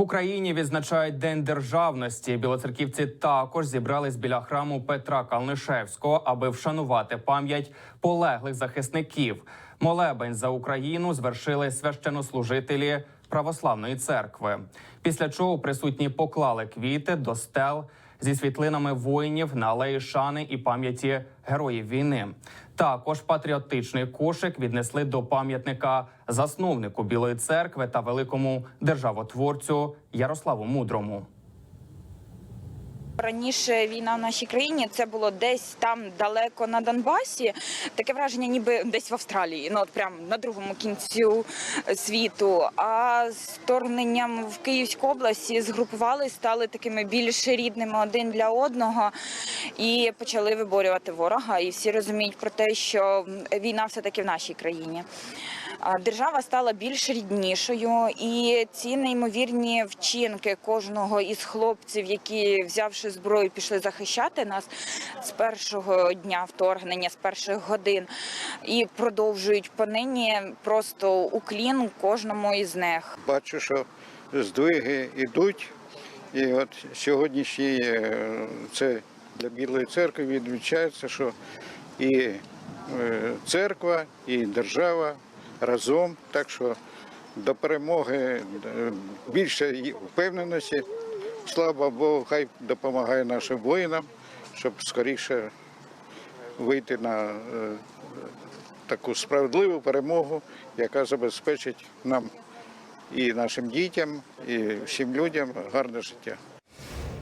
Україні відзначають День державності. Білоцерківці також зібрались біля храму Петра Калнишевського, аби вшанувати пам'ять полеглих захисників. Молебень за Україну звершили священнослужителі православної церкви. Після чого присутні поклали квіти до стел зі світлинами воїнів на алеї шани і пам'яті героїв війни. Також патріотичний кошик віднесли до пам'ятника засновнику Білої церкви та великому державотворцю Ярославу Мудрому. Раніше війна в нашій країні це було десь там далеко на Донбасі. Таке враження, ніби десь в Австралії, ну от прям на другому кінцю світу. А з вторгненням в Київську область згрупувались, стали такими більш рідними один для одного і почали виборювати ворога. І всі розуміють про те, що війна все таки в нашій країні. Держава стала більш ріднішою, і ці неймовірні вчинки кожного із хлопців, які взявши зброю, пішли захищати нас з першого дня вторгнення, з перших годин, і продовжують понині просто уклін кожному із них. Бачу, що здвиги йдуть. І от сьогоднішній е, це для Білої церкви відмічається, що і е, церква, і держава разом. Так що до перемоги е, більше впевненості. Слава Богу, хай допомагає нашим воїнам, щоб скоріше вийти на е, таку справедливу перемогу, яка забезпечить нам і нашим дітям, і всім людям гарне життя.